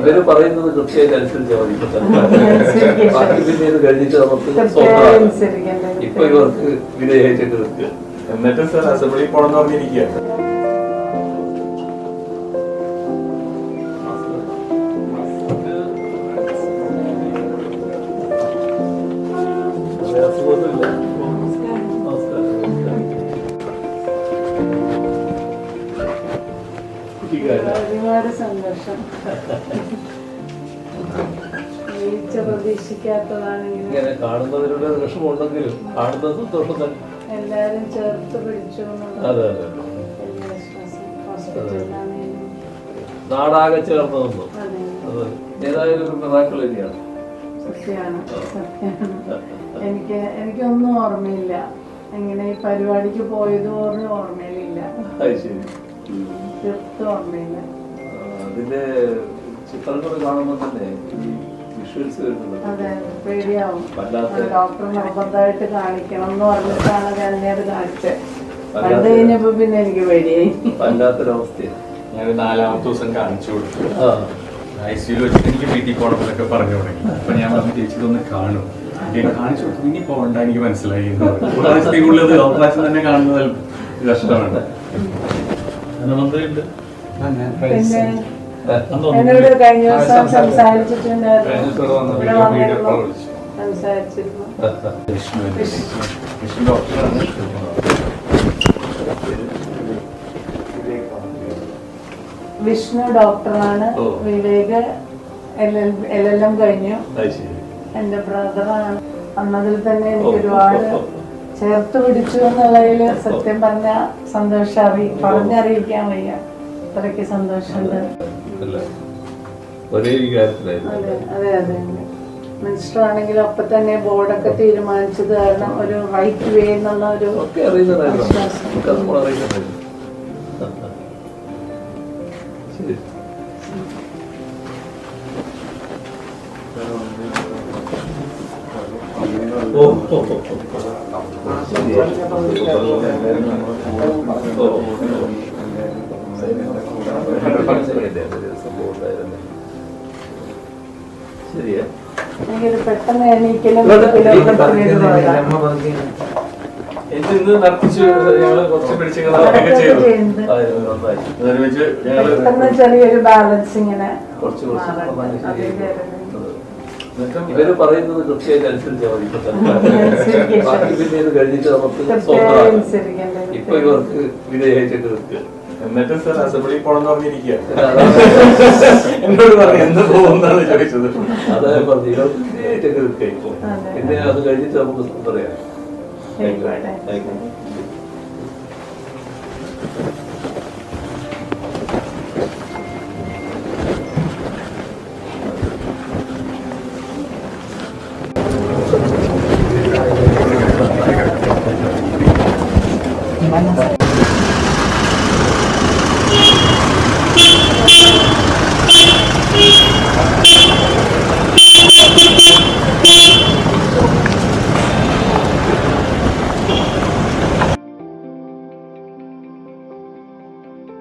ഇവർ പറയുന്നത് കൃത്യമായിട്ട് അനുസരിച്ചാൽ മതി. ഇപ്പൊ ബാക്കി പിന്നെ ഇത് കഴിഞ്ഞിട്ട് നമുക്ക് കൃത്യമായി സ്വന്തമാണ് അനുസരിക്കേണ്ടത്. ഇപ്പൊ ഇവർക്ക് വിധേയമായിട്ട് എന്നിട്ട് സർ അസംബ്ലി പോണെന്ന് പറഞ്ഞിരിക്കുക ഒരുപാട് സന്തോഷം. വീഴ്ച പ്രതീക്ഷിക്കാത്തതാണെങ്കിലും ഒരു വിഷമമുണ്ടെങ്കിലും കാണുന്നത് സന്തോഷം തന്നെ. എല്ലാരും ചേർത്ത് പിടിച്ചു അതെ അതെ നാടാകെ ചേർന്ന് നിന്നു അതെ ഏതായാലും ഒരു മിറാക്കിൾ തന്നെയാണ്. സത്യമാണ് എനിക്ക് എനിക്കൊന്നും ഓർമ്മയില്ല. എങ്ങനെ ഈ പരിപാടിക്ക് പോയത് പോലും ഓർമ്മയിലില്ല അത് ശരി. ഓർമ്മയില്ല അതിന്റെ ചിത്രങ്ങൾ കാണുമ്പോൾ തന്നെ വിഷ്വൽസ് വരുന്നുണ്ട് ഡോക്ടർ നിർബന്ധമായിട്ട് കാണിക്കണം എന്ന് പറഞ്ഞിട്ടാണ് അത് എന്നെ അത് കാണിച്ചത്. കണ്ടു കഴിഞ്ഞപ്പോ പിന്നെ എനിക്ക് പേടിയായി. വല്ലാത്തൊരവസ്ഥയാണ് ഞാൻ നാലാമത്തെ ദിവസം കാണിച്ചു കൊടുത്തു. ആ. ഐ സിയിൽ വെച്ചിട്ട് എനിക്ക് വീട്ടിൽ പോകണം എന്നൊക്കെ പറഞ്ഞു തുടങ്ങി. അപ്പൊ ഞാൻ പറഞ്ഞു ചേച്ചി ഇതൊന്ന് കാണും. ഞാൻ കാണിച്ചു കൊടുത്തു. ഇനി പോകണ്ട എനിക്ക് മനസ്സിലായി. എന്ന്. ഒരു ഓപ്പറേഷൻ തന്നെ കാണുന്നത് കഷ്ടമാണ്. എന്നോട് കഴിഞ്ഞ ദിവസം സംസാരിച്ചിരുന്നു. വിഷ്ണു ഡോക്ടറാണ്. Vivek L L L M കഴിഞ്ഞു. എന്റെ ബ്രദറാണ്. അന്നതിൽ തന്നെ എനിക്ക് ഒരുപാട്. ചേർത്ത് പിടിച്ചു എന്നുള്ളതിൽ സത്യം പറഞ്ഞ സന്തോഷം അറി പറഞ്ഞറിയിക്കാൻ വയ്യ. അത്രയ്ക്ക് സന്തോഷമുണ്ട്. ഒരേ അതെ അതെ ആണെങ്കിൽ അപ്പൊ തന്നെ ബോർഡൊക്കെ തീരുമാനിച്ചത് കാരണം ഒരു റൈറ്റ് വേ എന്നുള്ള ഒരു ഓ, ഓ, ഓ. ശരിയാ പെട്ടെന്ന് എണീക്കലും ഇന്ന് നടത്തിച്ച് ഞങ്ങൾ കുറച്ച് പിടിച്ച് നടക്കുകയൊക്കെ ചെയ്തു അതൊരുമിച്ച് ഞങ്ങൾ ചെറിയൊരു ബാലൻസ് ഇങ്ങനെ കുറച്ച് കുറച്ച് മാറട്ടെ. നന്നായി അതിന്റെ ശരിയായി. ഒരു- അത് ഇവർ പറയുന്നത് കൃത്യമായിട്ട്. ബാക്കി പിന്നെ ഇത് കഴിഞ്ഞിട്ട് നമുക്ക് സ്വന്തമാണ്. ഇപ്പൊ ഇവർക്ക് എന്നിട്ട് സർ അസംബ്ലി പോണെന്ന് പറഞ്ഞിരിക്കുക എന്നോട് പറഞ്ഞു എന്ന് പോകുന്നാണ് ചോദിച്ചത്. അതായത് പറഞ്ഞു ഇവർക്ക് വിധേയമായിട്ട് നിൽക്കുക ഇപ്പൊ. അതെ. പിന്നെ അത് കഴിഞ്ഞിട്ട് നമുക്ക് പറയാം. ごめんなさい。